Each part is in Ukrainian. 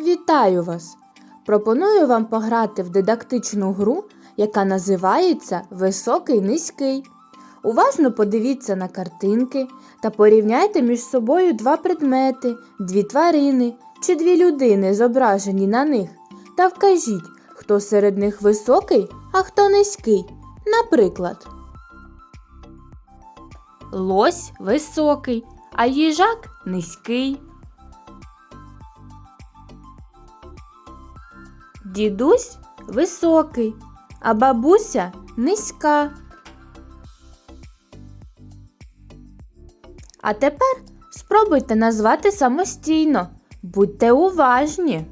Вітаю вас! Пропоную вам пограти в дидактичну гру, яка називається Високий низький. Уважно подивіться на картинки та порівняйте між собою два предмети, дві тварини чи дві людини, зображені на них, та вкажіть, хто серед них високий, а хто низький. Наприклад, лось високий, а їжак низький. Дідусь високий, а бабуся низька. А тепер спробуйте назвати самостійно. Будьте уважні.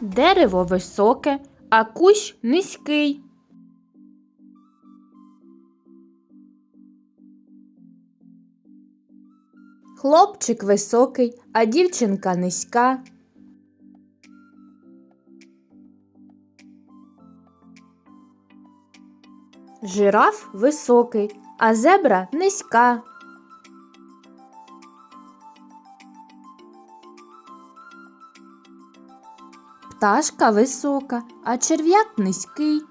Дерево високе, а кущ низький. Хлопчик високий, а дівчинка низька. Жираф високий, а зебра низька. Пташка висока, а черв'як низький.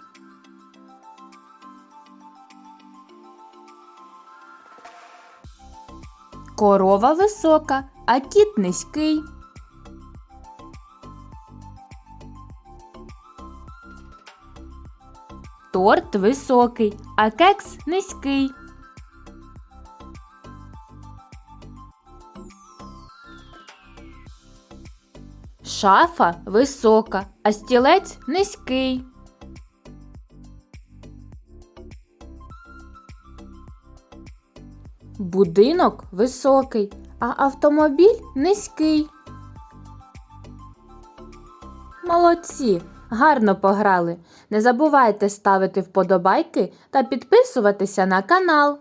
Корова висока, а кіт низький. Торт високий, а кекс низький. Шафа висока, а стілець низький. Будинок високий, а автомобіль низький. Молодці! Гарно пограли. Не забувайте ставити вподобайки та підписуватися на канал.